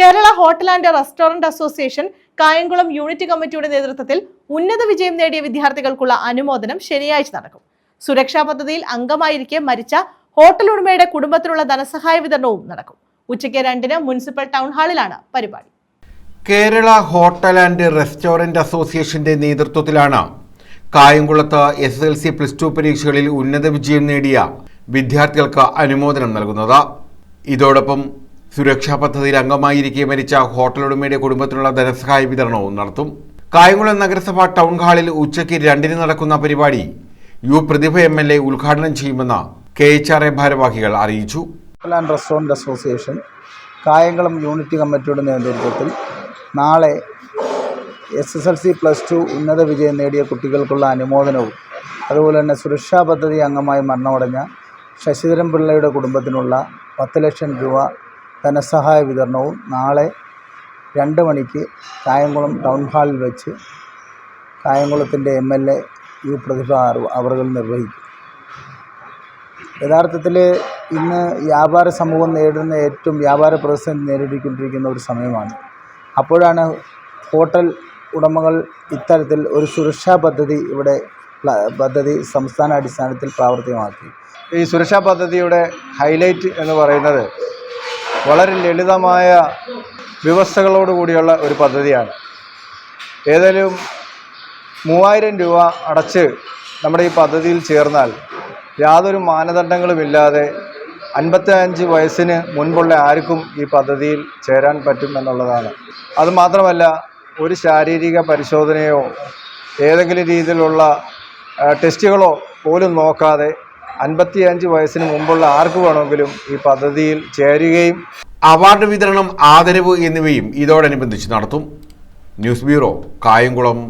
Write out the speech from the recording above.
Kerala hotel and restaurant association Kayamkulam unit കമ്മിറ്റിയുടെ നേതൃത്വത്തിൽ ഉന്നത വിജയം നേടിയ വിദ്യാർത്ഥികൾക്കുള്ള അനുമോദനം ശനിയാഴ്ച നടക്കും. സുരക്ഷാ പദ്ധതിയിൽ അംഗമായിരിക്കെ മരിച്ച ഹോട്ടൽ ഉടമയുടെ കുടുംബത്തിനുള്ള ധനസഹായ വിതരണവും നടക്കും. ഉച്ചയ്ക്ക് രണ്ടിന് മുനിസിപ്പൽ ടൗൺ ഹാളിലാണ് പരിപാടി. കേരള ഹോട്ടൽ ആൻഡ് റെസ്റ്റോറന്റ് അസോസിയേഷന്റെ നേതൃത്വത്തിലാണ് കായംകുളത്ത് S L C plus two പരീക്ഷകളിൽ ഉന്നത വിജയം നേടിയ വിദ്യാർത്ഥികൾക്ക് അനുമോദനം നൽകുന്നത്. ഇതോടൊപ്പം സുരക്ഷാ പദ്ധതിയിൽ അംഗമായിരിക്കെ മരിച്ച ഹോട്ടൽ ഉടമയുടെ കുടുംബത്തിനുള്ള ധനസഹായ വിതരണവും നടത്തും. കായംകുളം നഗരസഭ ടൗൺ ഹാളിൽ ഉച്ചയ്ക്ക് രണ്ടിന് നടക്കുന്ന പരിപാടി U Prathibha M L A ഉദ്ഘാടനം ചെയ്യുമെന്ന് കെ എച്ച് ആർ എ ഭാരവാഹികൾ അറിയിച്ചു. And restaurant association Kayamkulam unit കമ്മിറ്റിയുടെ നേതൃത്വത്തിൽ നാളെ S S L C plus two ഉന്നത വിജയം നേടിയ കുട്ടികൾക്കുള്ള അനുമോദനവും അതുപോലെ തന്നെ സുരക്ഷാ പദ്ധതി അംഗമായി മരണമടഞ്ഞ ശശിധരൻ പിള്ളയുടെ കുടുംബത്തിനുള്ള പത്ത് ലക്ഷം രൂപ ധനസഹായ വിതരണവും നാളെ രണ്ട് മണിക്ക് കായംകുളം ടൗൺ ഹാളിൽ വെച്ച് കായംകുളത്തിന്റെ M L A U Prathibha അവർ നിർവഹിക്കും. യഥാർത്ഥത്തിൽ ഇന്ന് വ്യാപാര സമൂഹം നേരിടുന്ന ഏറ്റവും വ്യാപാര പ്രതിസന്ധി നേരിട്ടിക്കൊണ്ടിരിക്കുന്ന ഒരു സമയമാണ്. അപ്പോഴാണ് ഹോട്ടൽ ഉടമകൾ ഇത്തരത്തിൽ ഒരു സുരക്ഷാ പദ്ധതി ഇവിടെ പദ്ധതി സംസ്ഥാന അടിസ്ഥാനത്തിൽ പ്രാവർത്തികമാക്കി. ഈ സുരക്ഷാ പദ്ധതിയുടെ ഹൈലൈറ്റ് എന്ന് പറയുന്നത് വളരെ ലളിതമായ വ്യവസ്ഥകളോടുകൂടിയുള്ള ഒരു പദ്ധതിയാണ്. ഏതായാലും മൂവായിരം രൂപ അടച്ച് നമ്മുടെ ഈ പദ്ധതിയിൽ ചേർന്നാൽ യാതൊരു മാനദണ്ഡങ്ങളുമില്ലാതെ അൻപത്തി അഞ്ച് വയസ്സിന് മുൻപുള്ള ആർക്കും ഈ പദ്ധതിയിൽ ചേരാൻ പറ്റും എന്നുള്ളതാണ്. അതുമാത്രമല്ല ഒരു ശാരീരിക പരിശോധനയോ ഏതെങ്കിലും രീതിയിലുള്ള ടെസ്റ്റുകളോ പോലും നോക്കാതെ അൻപത്തിയഞ്ച് വയസ്സിന് മുമ്പുള്ള ആർക്ക് വേണമെങ്കിലും ഈ പദ്ധതിയിൽ ചേരുകയും അവാർഡ് വിതരണം ആദരവ് എന്നിവയും ഇതോടനുബന്ധിച്ച് നടത്തും. News bureau Kayamkulam.